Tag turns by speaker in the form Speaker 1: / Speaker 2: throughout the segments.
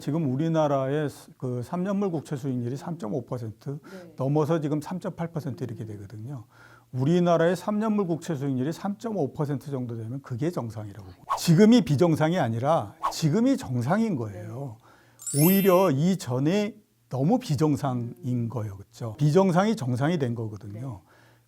Speaker 1: 지금 우리나라의 그 3년물 국채 수익률이 3.5%
Speaker 2: 네.
Speaker 1: 넘어서 지금 3.8% 이렇게 되거든요. 우리나라의 3년물 국채 수익률이 3.5% 정도 되면 그게 정상이라고. 봅니다. 지금이 비정상이 아니라 지금이 정상인 거예요. 오히려 이전에 너무 비정상인 거예요. 그렇죠? 비정상이 정상이 된 거거든요.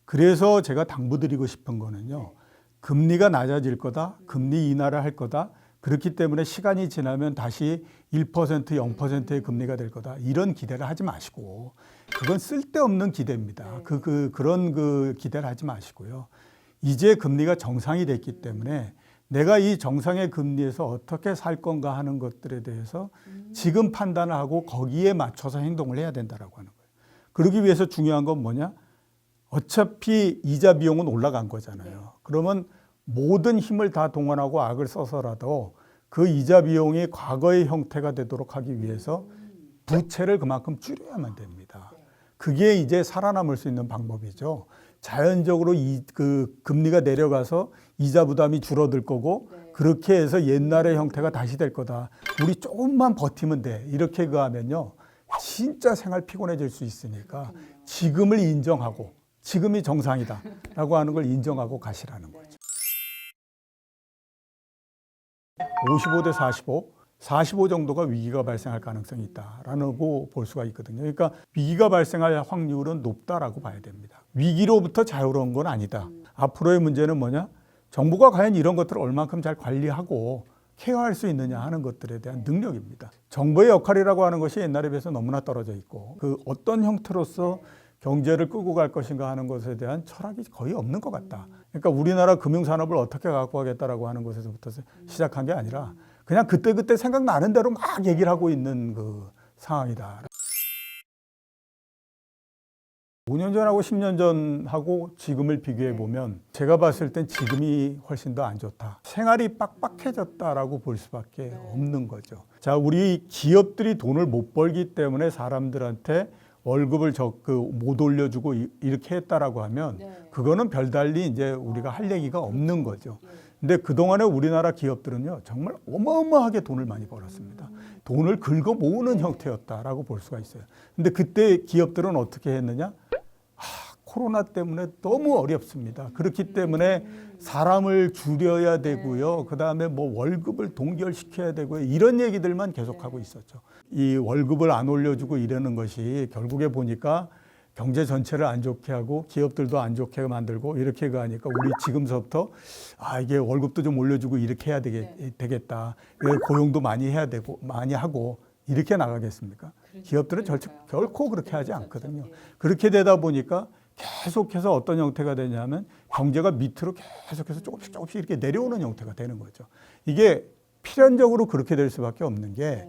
Speaker 1: 그래서 제가 당부드리고 싶은 거는요. 금리가 낮아질 거다. 금리 인하를 할 거다. 그렇기 때문에 시간이 지나면 다시 1% 0%의 금리가 될 거다. 이런 기대를 하지 마시고 그건 쓸데없는 기대입니다. 그, 그 그런 그 기대를 하지 마시고요. 이제 금리가 정상이 됐기 때문에 내가 이 정상의 금리에서 어떻게 살 건가 하는 것들에 대해서 지금 판단을 하고 거기에 맞춰서 행동을 해야 된다라고 하는 거예요. 그러기 위해서 중요한 건 뭐냐? 어차피 이자 비용은 올라간 거잖아요. 그러면 모든 힘을 다 동원하고 악을 써서라도 그 이자 비용이 과거의 형태가 되도록 하기 위해서 부채를 그만큼 줄여야만 됩니다. 그게 이제 살아남을 수 있는 방법이죠. 자연적으로 이 그 금리가 내려가서 이자 부담이 줄어들 거고 그렇게 해서 옛날의 형태가 다시 될 거다. 우리 조금만 버티면 돼. 이렇게 가면요. 진짜 생활 피곤해질 수 있으니까 지금을 인정하고 지금이 정상이다라고 하는 걸 인정하고 가시라는 거죠. 55 대 45, 45 정도가 위기가 발생할 가능성이 있다라고 볼 수가 있거든요. 그러니까 위기가 발생할 확률은 높다라고 봐야 됩니다. 위기로부터 자유로운 건 아니다. 앞으로의 문제는 뭐냐? 정부가 과연 이런 것들을 얼만큼 잘 관리하고 케어할 수 있느냐 하는 것들에 대한 능력입니다. 정부의 역할이라고 하는 것이 옛날에 비해서 너무나 떨어져 있고 그 어떤 형태로서 경제를 끌고 갈 것인가 하는 것에 대한 철학이 거의 없는 것 같다. 그러니까 우리나라 금융산업을 어떻게 갖고 가겠다라고 하는 것에서부터 시작한 게 아니라 그냥 그때그때 생각나는 대로 막 얘기를 하고 있는 그 상황이다. 5년 전하고 10년 전하고 지금을 비교해 보면 제가 봤을 땐 지금이 훨씬 더 안 좋다. 생활이 빡빡해졌다라고 볼 수밖에 없는 거죠. 자, 우리 기업들이 돈을 못 벌기 때문에 사람들한테 월급을 적그못 올려주고 이- 이렇게 했다라고 하면
Speaker 2: 네.
Speaker 1: 그거는 별달리 이제 우리가 할 얘기가 없는 거죠. 근데 그동안에 우리나라 기업들은요, 정말 어마어마하게 돈을 많이 벌었습니다. 돈을 긁어 모으는 형태였다라고 볼 수가 있어요. 근데 그때 기업들은 어떻게 했느냐? 아, 코로나 때문에 너무 어렵습니다. 그렇기 때문에 사람을 줄여야 되고요. 그 다음에 뭐 월급을 동결시켜야 되고요. 이런 얘기들만 계속하고 있었죠. 이 월급을 안 올려주고 이러는 것이 결국에 보니까 경제 전체를 안 좋게 하고 기업들도 안 좋게 만들고 이렇게 가니까 우리 지금서부터 아 이게 월급도 좀 올려주고 이렇게 해야 되겠, 되겠다. 그래서 고용도 많이 해야 되고 많이 하고 이렇게 나가겠습니까? 기업들은 절, 결코 그렇게 하지 않거든요. 그렇게 되다 보니까 계속해서 어떤 형태가 되냐면 경제가 밑으로 계속해서 조금씩 조금씩 이렇게 내려오는 형태가 되는 거죠. 이게 필연적으로 그렇게 될 수밖에 없는 게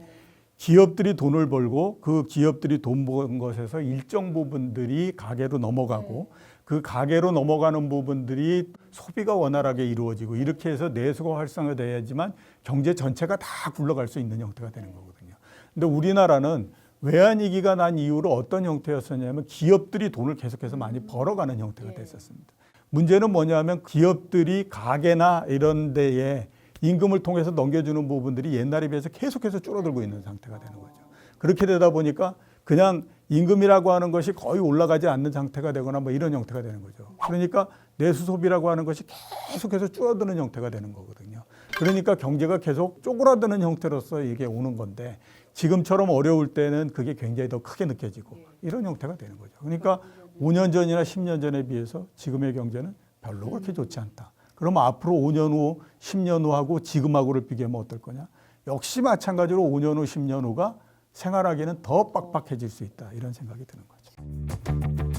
Speaker 1: 기업들이 돈을 벌고 그 기업들이 돈 번 것에서 일정 부분들이 가계로 넘어가고 그 가계로 넘어가는 부분들이 소비가 원활하게 이루어지고 이렇게 해서 내수가 활성화돼야지만 경제 전체가 다 굴러갈 수 있는 형태가 되는 거거든요. 근데 우리나라는 외환위기가 난 이후로 어떤 형태였었냐면 기업들이 돈을 계속해서 많이 벌어가는 형태가 됐었습니다. 문제는 뭐냐면 기업들이 가게나 이런 데에 임금을 통해서 넘겨주는 부분들이 옛날에 비해서 계속해서 줄어들고 있는 상태가 되는 거죠. 그렇게 되다 보니까 그냥 임금이라고 하는 것이 거의 올라가지 않는 상태가 되거나 뭐 이런 형태가 되는 거죠. 그러니까 내수 소비라고 하는 것이 계속해서 줄어드는 형태가 되는 거거든요. 그러니까 경제가 계속 쪼그라드는 형태로서 이게 오는 건데 지금처럼 어려울 때는 그게 굉장히 더 크게 느껴지고 이런 형태가 되는 거죠. 그러니까 5년 전이나 10년 전에 비해서 지금의 경제는 별로 그렇게 좋지 않다. 그러면 앞으로 5년 후, 10년 후하고 지금하고를 비교하면 어떨 거냐? 역시 마찬가지로 5년 후, 10년 후가 생활하기는 더 빡빡해질 수 있다. 이런 생각이 드는 거죠.